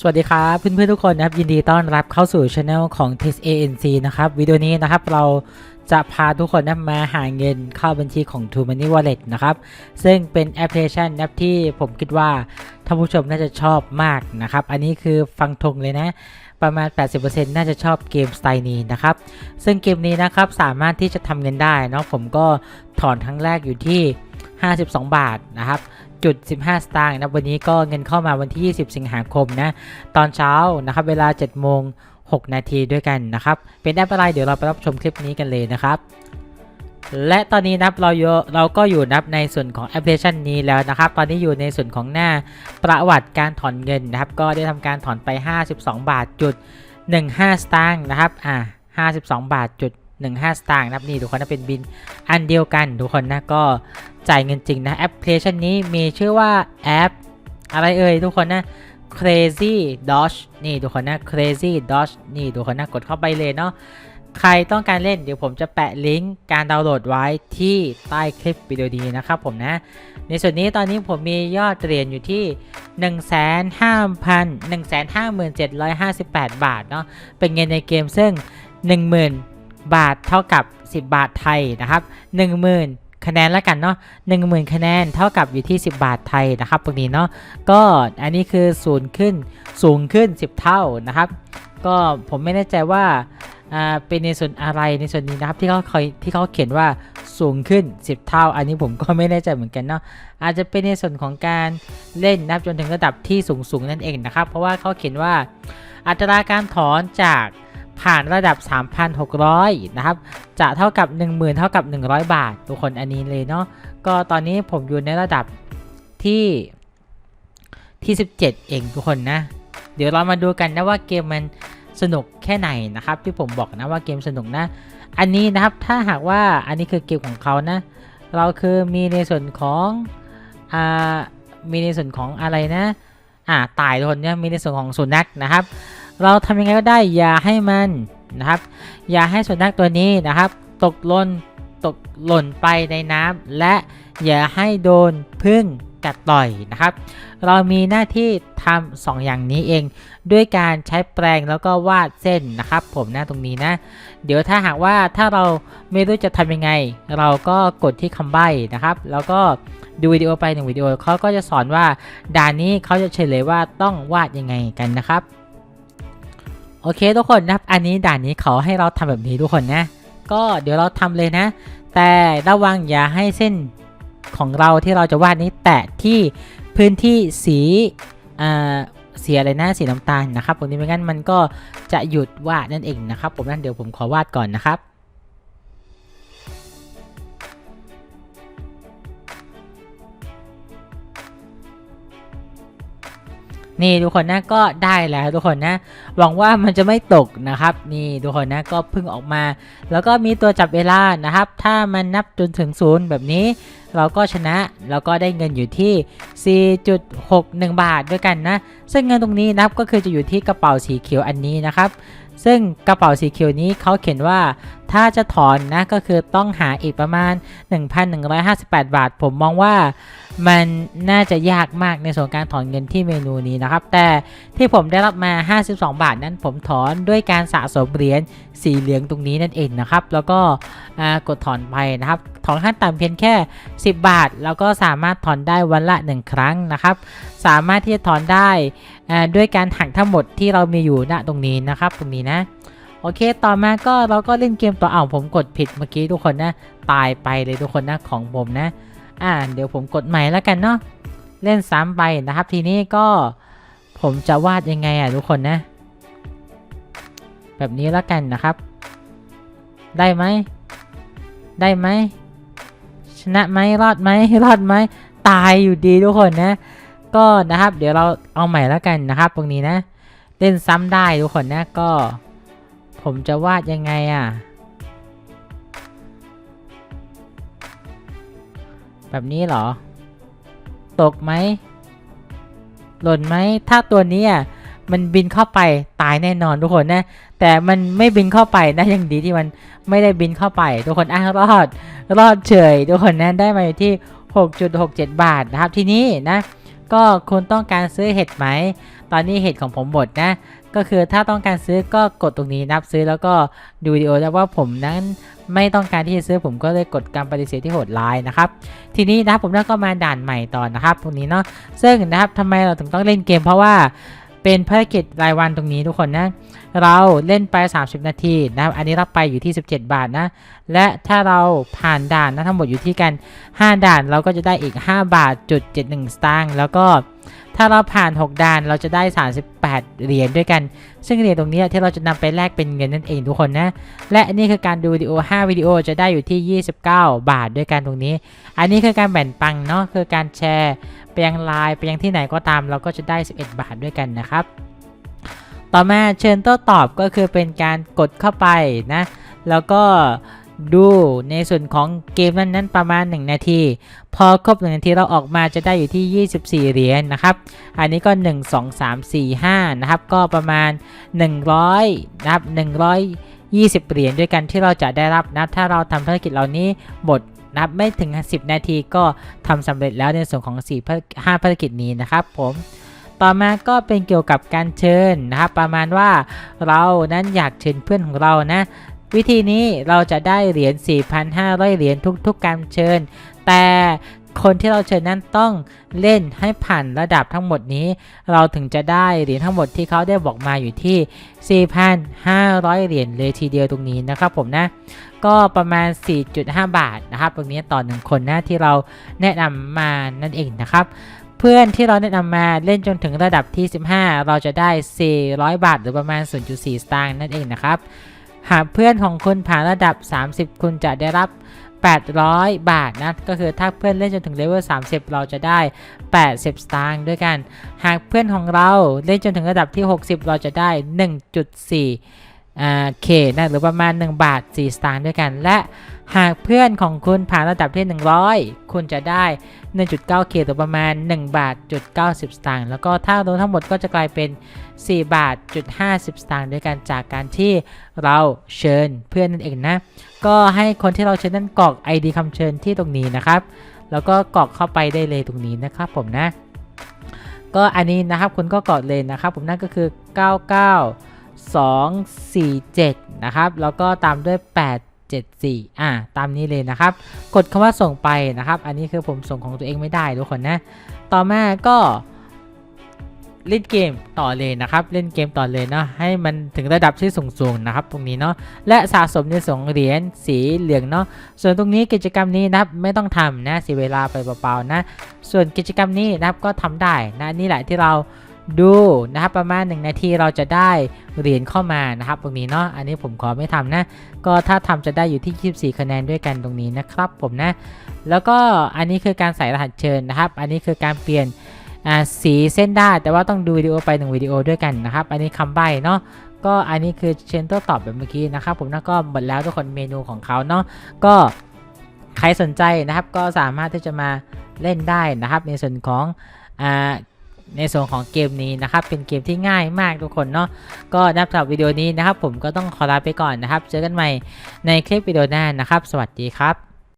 สวัสดีครับเพื่อนๆทุกคนนะครับยินดีต้อนรับเข้าสู่ช anel ของ t e s ANC นะครับวิดีโอนี้นะครับเราจะพาทุกคนนะมาหาเงินเข้าบัญชีของ True Money Wallet นะครับซึ่งเป็นแอปพลิเคชันแอปที่ผมคิดว่าท่านผู้ชมน่าจะชอบมากนะครับอันนี้คือฟังทงเลยนะประมาณ 80%น่าจะชอบเกมสไตล์นี้นะครับซึ่งเกมนี้นะครับสามารถที่จะทำเงินได้เนาะผมก็ถอนครั้งแรกอยู่ที่ 52 บาทนะครับ จุด15 สตางค์นะวันนี้ก็เงินเข้ามาวันที่ 20 สิงหาคมนะตอนเช้านะครับเวลา 7 โมง 6 นาทีด้วยกันนะครับ เป็นแอปอะไรเดี๋ยวเราไปรับชมคลิปนี้กันเลยนะครับและตอนนี้นับเราเราก็อยู่นับในส่วนของแอปพลิเคชันนี้แล้วนะครับ ตอนนี้อยู่ในส่วนของหน้าประวัติการถอนเงินนะครับ ก็ได้ทำการถอนไป 52 บาทจุด15 สตางค์นะครับอ่า52 บาทจุด 15 สตางค์นะครับนี่ทุกคนนะเป็นบินอันเดียวกันทุกคนนะก็จ่ายเงินจริงนะแอปพลิเคชันนี้มีชื่อว่าแอป อะไรเอ่ยทุกคนนะ crazy dodge นี่ทุกคนนะ crazy dodge นี่ทุกคนนะกดเข้าไปเลยเนาะใครต้องการเล่นเดี๋ยวผมจะแปะลิงก์การดาวน์โหลดไว้ที่ใต้คลิปวิดีโอนี้นะครับผมนะ ในส่วนนี้ตอนนี้ผมมียอดเหรียญอยู่ที่ 1,500 157,58 บาทเนาะเป็นเงินในเกมซึ่ง 10 บาทเท่ากับ 10 บาทไทยนะครับ 10,000 คะแนนแล้วกันเนาะ10,000 คะแนนเท่ากับอยู่ที่ 10 บาทไทยนะครับตรงนี้เนาะก็อันนี้คือศูนย์ขึ้นสูงขึ้น 10 เท่านะครับ ก็ผมไม่แน่ใจว่าอ่าเป็นในส่วนอะไรในส่วนนี้นะครับที่เขาเคยที่เขาเขียนว่าสูงขึ้น 10 เท่า อันนี้ผมก็ไม่แน่ใจเหมือนกันเนาะอาจจะเป็นในส่วนของการเล่นนับจนถึงระดับที่สูงสูงนั่นเองนะครับ เพราะว่าเขาเขียนว่าอัตราการถอนจาก ผ่านระดับ 3,600 นะครับ จะเท่ากับ 10,000 เท่ากับ 100 บาท ทุกคนอันนี้เลยเนาะ ก็ตอนนี้ผมอยู่ในระดับที่ที่ 17 เองทุกคนนะ เดี๋ยวเรามาดูกันนะว่าเกมมันสนุกแค่ไหนนะครับ ที่ผมบอกนะว่าเกมสนุกนะ อันนี้นะครับถ้าหากว่าอันนี้คือเกมของเขานะ เราคือมีในส่วนของอ่ามีในส่วนของอะไรนะอ่าตายทุกคนเนี่ยมีในส่วนของสุนัขนะครับ เราทำยังไงก็ได้อย่าให้มันนะครับ อย่าให้สุนัขตัวนี้นะครับ ตกหล่นตกหล่นไปในน้ำและอย่าให้โดนพึ่งกัดต่อยนะครับ เรามีหน้าที่ทำสองอย่างนี้เอง ด้วยการใช้แปรงแล้วก็วาดเส้นนะครับ ผมหน้าตรงนี้นะ เดี๋ยวถ้าหากว่าถ้าเราไม่รู้จะทำยังไง เราก็กดที่คำใบ้นะครับ แล้วก็ดูวิดีโอไปหนึ่งวิดีโอเขาก็จะสอนว่าด่านนี้เขาจะเฉลยว่าต้องวาดยังไงกันนะครับ โอเคทุกคนนะครับ อันนี้ด่านนี้เขาให้เราทำแบบนี้ทุกคนนะ ก็เดี๋ยวเราทำเลยนะ แต่ระวังอย่าให้เส้นของเราที่เราจะวาดนี้แตะที่พื้นที่สีอ่อสีอะไรนะสีน้ำตาลนะครับผมนี้ไม่งั้นมันก็จะหยุดวาดนั่นเองนะครับผมนั่นเดี๋ยวผมขอวาดก่อนนะครับ นี่ทุกคนนะก็ได้แล้วทุกคนนะ หวังว่ามันจะไม่ตกนะครับ นี่ทุกคนนะก็เพิ่งออกมา แล้วก็มีตัวจับเวลานะครับ ถ้ามันนับจนถึงศูนย์แบบนี้ เราก็ชนะแล้วก็ได้เงินอยู่ที่ 4.61 บาทด้วยกันนะ ซึ่งเงินตรงนี้นะครับก็คือจะอยู่ที่กระเป๋าสีเขียวอันนี้นะครับ ซึ่งกระเป๋าสีเขียวนี้เขาเขียนว่าถ้าจะถอนนะก็คือต้องหาอีกประมาณ 1,158 บาท ผมมองว่ามันน่าจะยากมากในส่วนการถอนเงินที่เมนูนี้นะครับ แต่ที่ผมได้รับมา 52 บาทนั้นผมถอนด้วยการสะสมเหรียญสีเหลืองตรงนี้นั่นเองนะครับ แล้วก็กดถอนไปนะครับ อนขั้นต่ำเพียงแค่ 10 บาท แล้วก็สามารถถอนได้วันละ 1 ครั้งนะครับ สามารถที่จะถอนได้ด้วยการหักทั้งหมดที่เรามีอยู่ณตรงนี้นะครับ ตรงนี้นะโอเค ต่อมาก็เราก็เล่นเกมต่อเอาผมกดผิดเมื่อกี้ทุกคนนะ ตายไปเลยทุกคนนะของผมนะ อ่า เดี๋ยวผมกดใหม่แล้วกันเนาะ เล่นซ้ำไปนะครับ ทีนี้ก็ผมจะวาดยังไงอะทุกคนนะ แบบนี้แล้วกันนะครับ ได้ไหม ได้ไหม นะไหมรอดไหมรอดไหมตายอยู่ดีทุกคนนะ ก็นะครับ เดี๋ยวเราเอาใหม่แล้วกันนะครับ ตรงนี้นะ เล่นซ้ำได้ทุกคนนะก็ ผมจะวาดยังไงอะ แบบนี้เหรอ ตกไหมหล่นไหมถ้าตัวนี้อะ มันบินเข้าไปตายแน่นอนทุกคนนะ แต่มันไม่บินเข้าไปนะยังดีที่มันไม่ได้บินเข้าไป ทุกคนอะรอดรอดเฉย ทุกคนนะได้มาอยู่ที่ 6.67 บาทนะครับทีนี้นะก็คุณต้องการซื้อเห็ดไหม ตอนนี้เห็ดของผมหมดนะ ก็คือถ้าต้องการซื้อก็กดตรงนี้นับซื้อแล้วก็ดูวิดีโอแล้วว่าผมนั้นไม่ต้องการที่จะซื้อผมก็เลยกดการปฏิเสธที่โหดร้ายนะครับ ทีนี้นะครับผมก็มาด่านใหม่ต่อนะครับ ตรงนี้เนาะ ซึ่งนะครับทำไมเราถึงต้องเล่นเกมเพราะว่า เป็นภารกิจรายวันตรงนี้ทุกคนนะ เราเล่นไป 30 นาทีนะครับ อันนี้รับไปอยู่ที่ 17 บาทนะ และถ้าเราผ่านด่านนะทั้งหมดอยู่ที่กัน 5 ด่านเราก็จะได้อีก 5 บาทจุด71 สตางค์แล้วก็ ถ้าเราผ่าน 6ด่านเราจะได้ 38 เหรียญด้วยกัน ซึ่งเหรียญตรงนี้ที่เราจะนำไปแลกเป็นเงินนั่นเองทุกคนนะ และนนี้คือการดูวิดีโอ 5 วิดีโอจะได้อยู่ที่ 29 บาทด้วยกันตรงนี้ อันนี้คือการแบ่งปังเนาะคือการแชร์ไปยังไลน์ไปยังที่ไหนก็ตาม เราก็จะได้ 11 บาทด้วยกันนะครับ ต่อมาเชิญโต้ตอบก็คือเป็นการกดเข้าไปนะ แล้วก็ ดูในส่วนของเกมนั้นนั้นประมาณ 1 นาที พอครบ 1 นาทีเราออกมาจะได้อยู่ที่ 24 เหรียญนะครับ อันนี้ก็ 1 2 3 4 5 นะครับ ก็ประมาณ 100 นะครับ 120 เหรียญด้วยกันที่เราจะได้รับนะถ้าเราทำภารกิจเหล่านี้หมดนะับไม่ถึง 10 นาทีก็ทำสำเร็จแล้วในส่วนของ 4 5 ภารกิจนี้นะครับผมต่อมาก็เป็นเกี่ยวกับการเชิญนะครับประมาณว่าเรานั้นอยากเชิญเพื่อนของเรานะ วิธีนี้เราจะได้เหรียญ 4,500 เหรียญทุก ๆ การเชิญ แต่คนที่เราเชิญนั้นต้องเล่นให้ผ่านระดับทั้งหมดนี้ เราถึงจะได้เหรียญทั้งหมดที่เขาได้บอกมาอยู่ที่ 4,500 เหรียญเลยทีเดียวตรงนี้นะครับผมนะ ก็ประมาณ 4.5 บาทนะครับ ตรงนี้ต่อหนึ่งคนนะที่เราแนะนำมานั่นเองนะครับเพื่อนที่เราแนะนำมาเล่นจนถึงระดับที่ 15 เราจะได้ 400 บาท หรือประมาณ 0.4 สตางค์นั่นเองนะครับ หากเพื่อนของคุณผ่านระดับ 30 คุณจะได้รับ 800 บาทนะ ก็คือถ้าเพื่อนเล่นจนถึงเลเวล 30 เราจะได้ 80 สตางค์ด้วยกัน หากเพื่อนของเราเล่นจนถึงระดับที่ 60 เราจะได้ 1.4อ่าเคนะหรือประมาณ 1 บาท 4 สตางค์ด้วยกันและ หากเพื่อนของคุณผ่านระดับที่ 100 คุณจะได้ 1.9 k หรือประมาณ 1 บาทจุด90 สตางค์ แล้วก็ถ้ารวมทั้งหมดก็จะกลายเป็น 4 บาทจุด50 สตางค์ด้วยกันจากการที่เราเชิญเพื่อนนั่นเองนะ ก็ให้คนที่เราเชิญนั้นกรอก ID คำเชิญที่ตรงนี้นะครับ แล้วก็กรอกเข้าไปได้เลยตรงนี้นะครับผมนะ ก็อันนี้นะครับคุณก็กรอกเลยนะครับ ผมนั่นก็คือ 99247 นะครับ แล้วก็ตามด้วย 74อ่าตามนี้เลยนะครับ กดคำว่าส่งไปนะครับ อันนี้คือผมส่งของตัวเองไม่ได้ทุกคนนะ ต่อมาก็เล่นเกมต่อเลยนะครับ เล่นเกมต่อเลยเนาะให้มันถึงระดับที่สูงๆนะครับ ตรงนี้เนาะและสะสมในส่วนของเหรียญสีเหลืองเนาะส่วนตรงนี้กิจกรรมนี้นะครับไม่ต้องทำนะเสียเวลาไปเปล่าๆนะ ส่วนกิจกรรมนี้นะครับก็ทำได้นะนี่แหละที่เรา ดูนะครับประมาณ 1 นาทีเราจะได้เหรียญเข้ามานะครับตรงนี้เนาะอันนี้ผมขอไม่ทำนะ ก็ถ้าทำจะได้อยู่ที่ 24 คะแนนด้วยกันตรงนี้นะครับผมนะ แล้วก็อันนี้คือการใส่รหัสเชิญนะครับ อันนี้คือการเปลี่ยนสีเส้นได้แต่ว่าต้องดูวิดีโอไปหนึ่งวิดีโอด้วยกันนะครับ อันนี้คำใบ้เนาะก็อันนี้คือเชนโต้ตอบแบบเมื่อกี้นะครับ ผมนะก็หมดแล้วทุกคนเมนูของเขาเนาะก็ใครสนใจนะครับก็สามารถที่จะมาเล่นได้นะครับ ในส่วนของอ่า ในส่วนของเกมนี้นะครับ เป็นเกมที่ง่ายมากทุกคนเนาะก็นับสำหรับวิดีโอนี้นะครับ ผมก็ต้องขอลาไปก่อนนะครับ เจอกันใหม่ในคลิปวิดีโอหน้านะครับ สวัสดีครับ